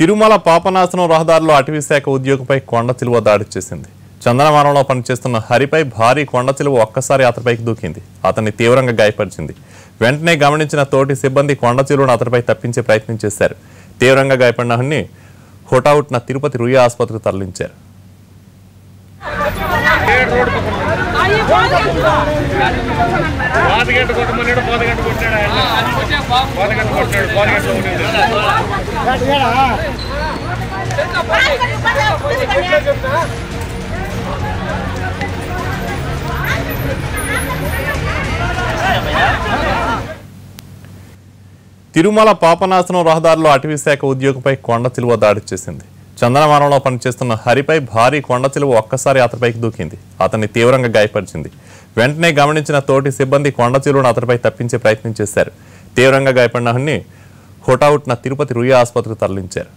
తిరుమల పాపనాశనం రహదారిలో అటవీశాఖ ఉద్యోగిపై కొండ చిలువ దాడి చేసింది. చందనవనంలో పనిచేస్తున్న హరిపై భారీ కొండ చిలువ ఒక్కసారి అతడిపైకి దూకింది. అతన్ని తీవ్రంగా గాయపరిచింది. వెంటనే గమనించిన తోటి సిబ్బంది కొండ చిలువను అతడిపై తప్పించే ప్రయత్నం చేశారు. తీవ్రంగా గాయపడిన హన్ని హుటాహుట్న తిరుపతి రుయా ఆసుపత్రికి తరలించారు. తిరుమల పాపనాశనం రహదారిలో అటవీ శాఖ ఉద్యోగిపై కొండ చిలువ దాడి చేసింది. చందనవనంలో పనిచేస్తున్న హరిపై భారీ కొండ చిలువ ఒక్కసారి అతడిపైకి దూకింది. అతన్ని తీవ్రంగా గాయపరిచింది. వెంటనే గమనించిన తోటి సిబ్బంది కొండ చిలువను అతడిపై తప్పించే ప్రయత్నం చేశారు. తీవ్రంగా గాయపడిన హన్ని హుటాహుట్న తిరుపతి రుయ్య ఆసుపత్రికి తరలించారు.